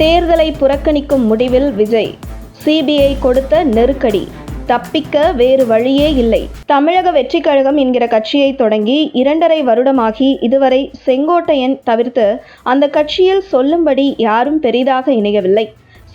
தேர்தலை புறக்கணிக்கும் முடிவில் விஜய். சிபிஐ கொடுத்த நெருக்கடி. தப்பிக்க வேறு வழியே இல்லை. தமிழக வெற்றி கழகம் என்கிற கட்சியை தொடங்கி இரண்டரை வருடமாகி இதுவரை செங்கோட்டையன் தவிர்த்து அந்த கட்சியில் சொல்லும்படி யாரும் பெரிதாக இணையவில்லை.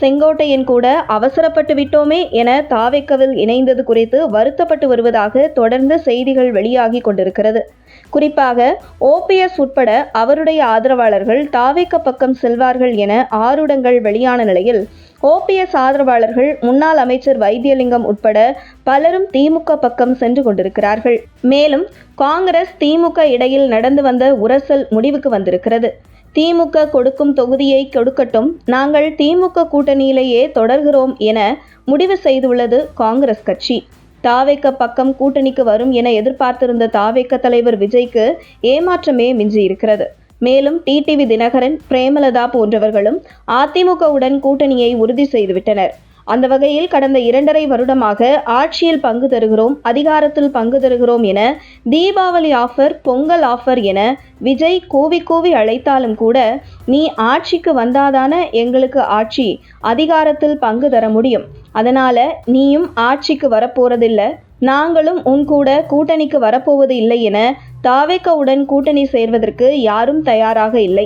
செங்கோட்டையன் கூட அவசரப்பட்டு விட்டோமே என தாவேக்கவில் இணைந்தது குறித்து வருத்தப்பட்டு வருவதாக தொடர்ந்து செய்திகள் வெளியாகி கொண்டிருக்கிறது. குறிப்பாக ஓபிஎஸ் உட்பட அவருடைய ஆதரவாளர்கள் தாவேக்க பக்கம் செல்வார்கள் என ஆருடங்கள் வெளியான நிலையில் ஓபிஎஸ் ஆதரவாளர்கள் முன்னாள் அமைச்சர் வைத்தியலிங்கம் உட்பட பலரும் திமுக பக்கம் சென்று கொண்டிருக்கிறார்கள். மேலும் காங்கிரஸ் திமுக இடையில் நடந்து வந்த உரசல் முடிவுக்கு வந்திருக்கிறது. திமுக கொடுக்கும் தொகுதியை கொடுக்கட்டும் நாங்கள் திமுக கூட்டணியிலேயே தொடர்கிறோம் என முடிவு செய்துள்ளது காங்கிரஸ் கட்சி. தாவேக்க பக்கம் கூட்டணிக்கு வரும் என எதிர்பார்த்திருந்த தாவேக்க தலைவர் விஜய்க்கு ஏமாற்றமே மிஞ்சியிருக்கிறது. மேலும் டிடிவி தினகரன் பிரேமலதா போன்றவர்களும் அதிமுகவுடன் கூட்டணியை உறுதி செய்துவிட்டனர். அந்த வகையில் கடந்த இரண்டரை வருடமாக ஆட்சியில் பங்கு தருகிறோம் அதிகாரத்தில் பங்கு தருகிறோம் என தீபாவளி ஆஃபர் பொங்கல் ஆஃபர் என விஜய் கூவி கூவி அழைத்தாலும் கூட நீ ஆட்சிக்கு வந்தாதான எங்களுக்கு ஆட்சி அதிகாரத்தில் பங்கு தர முடியும். அதனால நீயும் ஆட்சிக்கு வரப்போறதில்ல. நாங்களும் உன் கூட கூட்டணிக்கு வரப்போவது இல்லை என தாவேக்கவுடன் கூட்டணி சேர்வதற்கு யாரும் தயாராக இல்லை.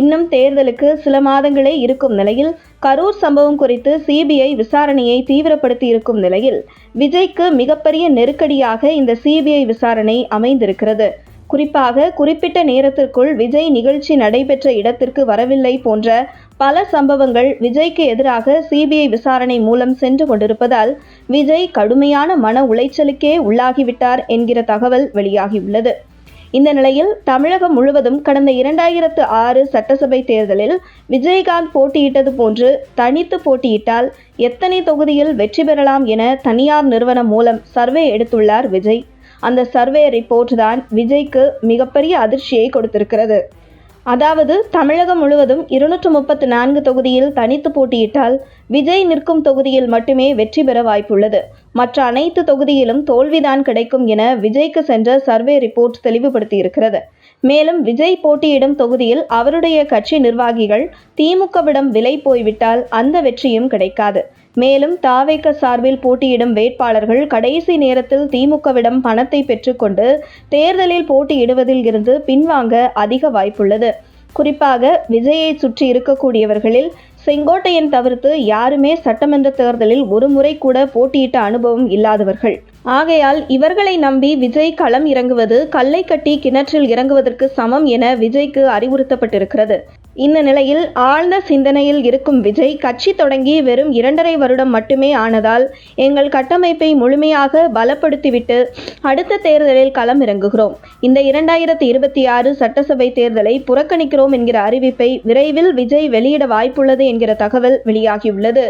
இன்னும் தேர்தலுக்கு சில மாதங்களே இருக்கும் நிலையில் கரூர் சம்பவம் குறித்து சிபிஐ விசாரணையை தீவிரப்படுத்தி இருக்கும் நிலையில் விஜய்க்கு மிகப்பெரிய நெருக்கடியாக இந்த சிபிஐ விசாரணை அமைந்திருக்கிறது. குறிப்பாக குறிப்பிட்ட நேரத்திற்குள் விஜய் நிகழ்ச்சி நடைபெற்ற இடத்திற்கு வரவில்லை போன்ற பல சம்பவங்கள் விஜய்க்கு எதிராக சிபிஐ விசாரணை மூலம் சென்று கொண்டிருப்பதால் விஜய் கடுமையான மன உளைச்சலுக்கே உள்ளாகிவிட்டார் என்கிற தகவல் வெளியாகியுள்ளது. இந்த நிலையில் தமிழகம் முழுவதும் கடந்த இரண்டாயிரத்து ஆறு சட்டசபை தேர்தலில் விஜயகாந்த் போட்டியிட்டது போன்று தனித்து போட்டியிட்டால் எத்தனை தொகுதியில் வெற்றி பெறலாம் என தனியார் நிறுவனம் மூலம் சர்வே எடுத்துள்ளார் விஜய். அந்த சர்வே ரிப்போர்ட் தான் விஜய்க்கு மிகப்பெரிய அதிர்ச்சியை கொடுத்திருக்கிறது. அதாவது தமிழகம் முழுவதும் இருநூற்று முப்பத்து நான்கு தொகுதியில் தனித்து போட்டியிட்டால் விஜய் நிற்கும் தொகுதியில் மட்டுமே வெற்றி பெற வாய்ப்புள்ளது. மற்ற அனைத்து தொகுதியிலும் தோல்விதான் கிடைக்கும் என விஜய்க்கு சென்ற சர்வே ரிப்போர்ட் தெளிவுபடுத்தியிருக்கிறது. மேலும் விஜய் போட்டியிடும் தொகுதியில் அவருடைய கட்சி நிர்வாகிகள் திமுகவிடம் விலை போய்விட்டால் அந்த வெற்றியும் கிடைக்காது. மேலும் தாவேக்க சார்பில் போட்டியிடும் வேட்பாளர்கள் கடைசி நேரத்தில் திமுகவிடம் பணத்தை பெற்றுக்கொண்டு தேர்தலில் போட்டியிடுவதில் இருந்து பின்வாங்க அதிக வாய்ப்புள்ளது. குறிப்பாக விஜயை சுற்றி இருக்கக்கூடியவர்களில் செங்கோட்டையன் தவிர்த்து யாருமே சட்டமன்ற தேர்தலில் ஒரு முறை கூட போட்டியிட்ட அனுபவம் இல்லாதவர்கள். ஆகையால் இவர்களை நம்பி விஜய் களம் இறங்குவது கல்லை கட்டி கிணற்றில் இறங்குவதற்கு சமம் என விஜய்க்கு அறிவுறுத்தப்பட்டிருக்கிறது. இந்த நிலையில் ஆழ்ந்த சிந்தனையில் இருக்கும் விஜய் கட்சி தொடங்கி வெறும் இரண்டரை வருடம் மட்டுமே ஆனதால் எங்கள் கட்டமைப்பை முழுமையாக பலப்படுத்திவிட்டு அடுத்த தேர்தலில் களம் இறங்குகிறோம். இந்த இரண்டாயிரத்தி இருபத்தி ஆறு சட்டசபை தேர்தலை புறக்கணிக்கிறோம் என்கிற அறிவிப்பை விரைவில் விஜய் வெளியிட வாய்ப்புள்ளது என்கிற தகவல் வெளியாகியுள்ளது.